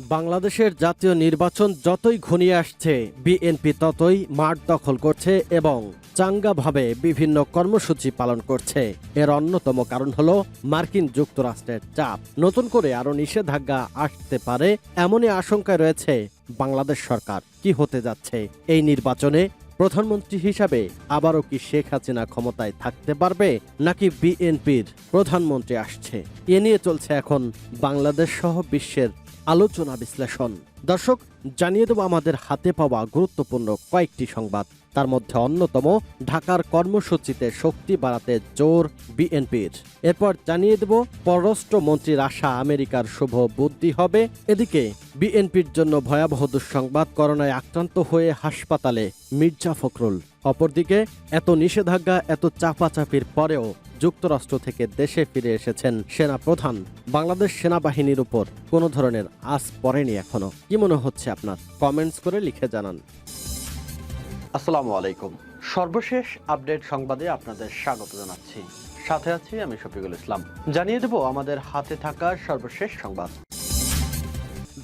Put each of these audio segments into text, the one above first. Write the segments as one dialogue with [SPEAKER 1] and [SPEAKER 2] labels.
[SPEAKER 1] বাংলাদেশের জাতীয় নির্বাচন যতই ঘনিয়ে আসছে, বিএনপি ততই মাঠ দখল করছে এবং চাঙ্গাভাবে বিভিন্ন কর্মসূচি পালন করছে। এর অন্যতম কারণ হল মার্কিন যুক্তরাষ্ট্রের চাপ। নতুন করে আরও নিষেধাজ্ঞা আসতে পারে এমনই আশঙ্কায় রয়েছে বাংলাদেশ সরকার। কি হতে যাচ্ছে এই নির্বাচনে? প্রধানমন্ত্রী হিসাবে আবারও কি শেখ হাসিনা ক্ষমতায় থাকতে পারবে, নাকি বিএনপির প্রধানমন্ত্রী আসছে? এ নিয়ে চলছে এখন বাংলাদেশ সহ বিশ্বের আলোচনা বিশ্লেষণ। দর্শক, জানিয়ে দেব আমাদের হাতে পাওয়া গুরুত্বপূর্ণ কয়েকটি সংবাদ। তার মধ্যে অন্যতম ঢাকার কর্মসূচিতে শক্তি বাড়াতে জোর বিএনপির। এরপর জানিয়ে দেব পররাষ্ট্রমন্ত্রীর আশা আমেরিকার শুভ বুদ্ধি হবে। এদিকে, বিএনপির জন্য ভয়াবহ দুঃসংবাদ করোনায় আক্রান্ত হয়ে হাসপাতালে মির্জা ফখরুল। অপরদিকে, এত নিষেধাজ্ঞা, এত চাপাচাপির পরেও যুক্তরাষ্ট্র থেকে দেশে ফিরে এসেছেন সেনা প্রধান বাংলাদেশ সেনাবাহিনীর উপর কোনো ধরনের আস পড়েনি এখনও। কি মনে হচ্ছে আপনার? কমেন্টস করে লিখে জানান। আসসালামু আলাইকুম। সর্বশেষ আপডেট সংবাদে আপনাদের স্বাগত জানাচ্ছি। সাথে আছি আমি শফিকুল ইসলাম। জানিয়ে দেব আমাদের হাতে থাকা সর্বশেষ সংবাদ।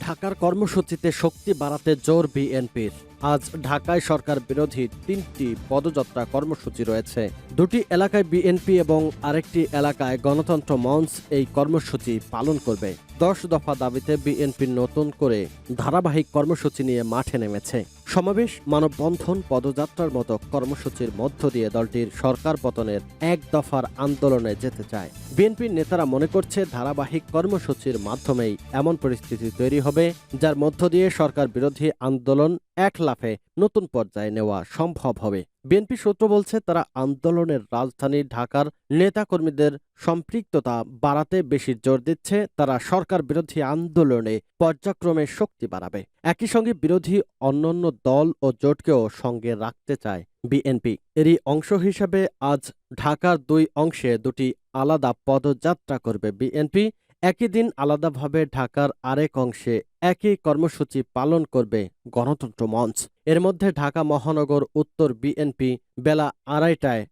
[SPEAKER 1] ঢাকার কর্মসূচিতে শক্তি বাড়াতে জোর বিএনপির। আজ ঢাকায় সরকার বিরোধী তিনটি পদযাত্রা কর্মসূচি রয়েছে। দুটি এলাকায় বিএনপি এবং আরেকটি এলাকায় গণতন্ত্র মঞ্চ এই কর্মসূচি পালন করবে। দশ দফা দাবিতে বিএনপির নতুন করে ধারাবাহিক কর্মসূচি নিয়ে মাঠে নেমেছে। সমাবেশ মানববন্ধন পদযাত্রার মতো কর্মসূচির মধ্য দিয়ে দলটির সরকার পতনের এক দফার আন্দোলনে যেতে চায়। বিএনপির নেতারা মনে করছে ধারাবাহিক কর্মসূচির মাধ্যমেই এমন পরিস্থিতি তৈরি হবে, যার মধ্য দিয়ে সরকার বিরোধী আন্দোলন এক লাফে নতুন পর্যায়ে নেওয়া সম্ভব হবে। বিএনপি সূত্র বলছে, তারা আন্দোলনের রাজধানী ঢাকার নেতাকর্মীদের সম্পৃক্ততা বাড়াতে বেশি জোর দিচ্ছে। তারা সরকার বিরোধী আন্দোলনে পর্যায়ক্রমে শক্তি বাড়াবে। একই সঙ্গে বিরোধী অন্যান্য দল ও জোটকেও সঙ্গে রাখতে চায় বিএনপি। এরই অংশ হিসেবে আজ ঢাকার দুই অংশে দুটি আলাদা পদযাত্রা করবে বিএনপি। একই দিন আলাদাভাবে ঢাকার আরেক অংশে একই কর্মসূচি পালন করবে গণতন্ত্র মঞ্চ। এর মধ্যে ঢাকা মহানগর উত্তর বিএনপি বেলা আড়াইটায়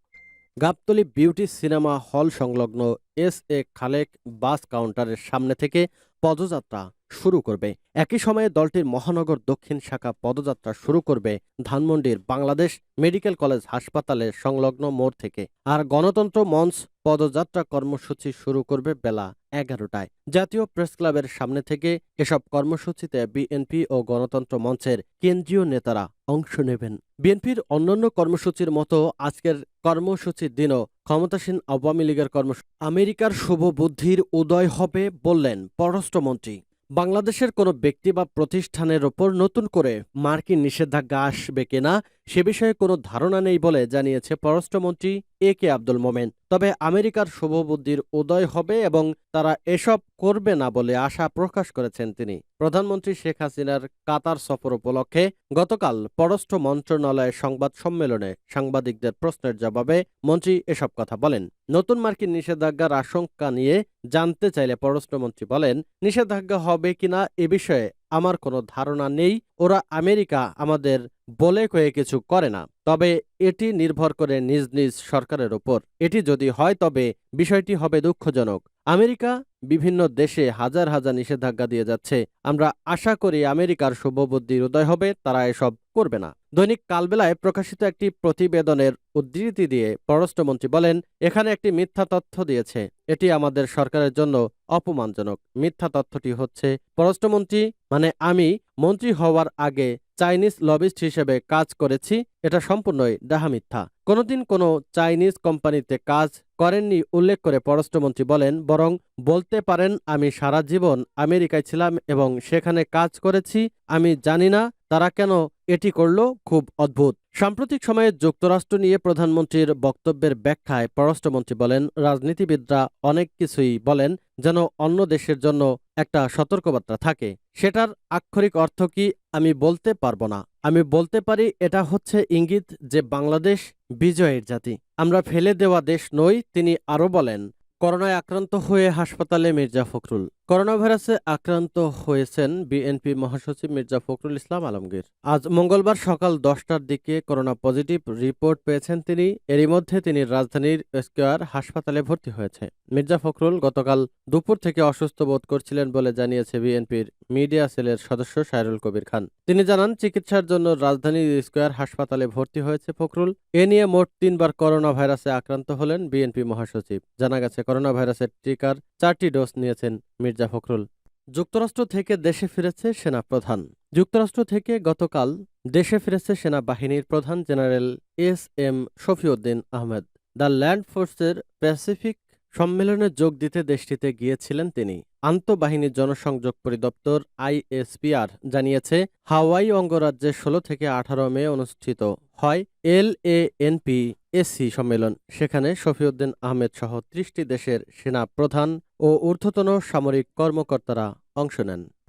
[SPEAKER 1] গাবতলী বিউটি সিনেমা হল সংলগ্ন এস এ খালেক বাস কাউন্টারের সামনে থেকে পদযাত্রা শুরু করবে। একই সময়ে দলটির মহানগর দক্ষিণ শাখা পদযাত্রা শুরু করবে ধানমন্ডির বাংলাদেশ মেডিকেল কলেজ হাসপাতালে সংলগ্ন মোড় থেকে। আর গণতন্ত্র মঞ্চ পদযাত্রা কর্মসূচি শুরু করবে বেলা এগারোটায়। জাতীয় প্রেস ক্লাবের সামনে থেকে এসব কর্মসূচিতে বিএনপি ও গণতন্ত্র মঞ্চের কেন্দ্রীয় নেতারা অংশ নেবেন। বিএনপির অন্যান্য কর্মসূচির মতো আজকের কর্মসূচির দিনও ক্ষমতাসীন আওয়ামী লীগের কর্মসূচি আমেরিকার শুভ বুদ্ধির উদয় হবে বললেন পররাষ্ট্রমন্ত্রী। বাংলাদেশের কোনো ব্যক্তি বা প্রতিষ্ঠানের ওপর নতুন করে মার্কিন নিষেধাজ্ঞা আসবে কিনা সে বিষয়ে কোনো ধারণা নেই বলে জানিয়েছে পররাষ্ট্রমন্ত্রী এ কে আব্দুল মোমেন। তবে আমেরিকার শুভবুদ্ধির উদয় হবে এবং তারা এসব করবে না বলে আশা প্রকাশ করেছেন তিনি। প্রধানমন্ত্রী শেখ হাসিনার কাতার সফর উপলক্ষে গতকাল পররাষ্ট্র মন্ত্রণালয়ের সংবাদ সম্মেলনে সাংবাদিকদের প্রশ্নের জবাবে মন্ত্রী এসব কথা বলেন। নতুন মার্কিন নিষেধাজ্ঞার আশঙ্কা নিয়ে জানতে চাইলে পররাষ্ট্রমন্ত্রী বলেন, নিষেধাজ্ঞা হবে কিনা এ বিষয়ে আমার কোনো ধারণা নেই। ওরা আমেরিকা আমাদের বলে কয়ে কিছু করে না। তবে এটি নির্ভর করে নিজ নিজ সরকারের ওপর। এটি যদি হয়, তবে বিষয়টি হবে দুঃখজনক। আমেরিকা বিভিন্ন দেশে হাজার হাজার নিষেধাজ্ঞা দিয়ে যাচ্ছে। আমরা আশা করি আমেরিকার শুভবুদ্ধির উদয় হবে, তারা এসব করবে না। দৈনিক কালবেলায় প্রকাশিত একটি প্রতিবেদনের উদ্ধৃতি দিয়ে পররাষ্ট্রমন্ত্রী বলেন, এখানে একটি মিথ্যা তথ্য দিয়েছে। এটি আমাদের সরকারের জন্য অপমানজনক। মিথ্যা তথ্যটি হচ্ছে পররাষ্ট্রমন্ত্রী মানে আমি মন্ত্রী হওয়ার আগে চাইনিজ লবিস্ট হিসেবে কাজ করেছি, এটা সম্পূর্ণই ডাহা মিথ্যা। কোনোদিন কোনো চাইনিজ কোম্পানিতে কাজ করেননি উল্লেখ করে পররাষ্ট্রমন্ত্রী বলেন, বরং বলতে পারেন, আমি সারা জীবন আমেরিকায় ছিলাম এবং সেখানে কাজ করেছি, আমি জানি না তারা কেন এটি করল, খুব অদ্ভুত। সাম্প্রতিক সময়ে যুক্তরাষ্ট্র নিয়ে প্রধানমন্ত্রীর বক্তব্যের ব্যাখ্যায় পররাষ্ট্রমন্ত্রী বলেন, রাজনীতিবিদরা অনেক কিছুই বলেন যেন অন্য দেশের জন্য একটা সতর্কবার্তা থাকে। সেটার আক্ষরিক অর্থ কি আমি বলতে পারব না। আমি বলতে পারি, এটা হচ্ছে ইঙ্গিত যে বাংলাদেশ বিজয়ের জাতি। আমরা ফেলে দেওয়া দেশ নই, তিনি আরও বলেন, করোনায় আক্রান্ত হয়ে হাসপাতালে মির্জা ফখরুল। করোনা ভাইরাসে আক্রান্ত হয়েছেন বিএনপি মহাসচিব মির্জা ফখরুল ইসলাম আলমগীর। আজ মঙ্গলবার সকাল দশটার দিকে করোনা পজিটিভ রিপোর্ট পেয়েছেন তিনি। এরই মধ্যে তিনি রাজধানীর স্কোয়ার হাসপাতালে ভর্তি হয়েছে মির্জা ফখরুল গতকাল দুপুর থেকে অসুস্থ বোধ করছিলেন বলে জানিয়েছে বিএনপির মিডিয়া সেলের সদস্য সাইরুল কবির খান। তিনি জানান, চিকিৎসার জন্য রাজধানীর স্কোয়ার হাসপাতালে ভর্তি হয়েছে ফখরুল। এ নিয়ে মোট তিনবার করোনা ভাইরাসে আক্রান্ত হলেন বিএনপি মহাসচিব। জানা গেছে করোনা ভাইরাসের টিকার চারটি ডোজ নিয়েছেন মির্জা ফখরুল। যুক্তরাষ্ট্র থেকে দেশে ফিরেছে সেনাপ্রধান। যুক্তরাষ্ট্র থেকে গতকাল দেশে ফিরেছে সেনাবাহিনীর প্রধান general S M Shafiuddin Ahmed. The land ফোর্সের প্যাসিফিক সম্মেলনে যোগ দিতে দেশটিতে গিয়েছিলেন তিনি। আন্তঃবাহিনী জনসংযোগ পরিদপ্তর আইএসপিআর জানিয়েছে, হাওয়াই অঙ্গরাজ্যে ষোলো থেকে আঠারো মে অনুষ্ঠিত হয় এল এ এনপি এসি সম্মেলন। সেখানে শফিউদ্দিন আহমেদ সহ ত্রিশটি দেশের সেনা প্রধান ও ঊর্ধ্বতন সামরিক কর্মকর্তারা অংশ নেন।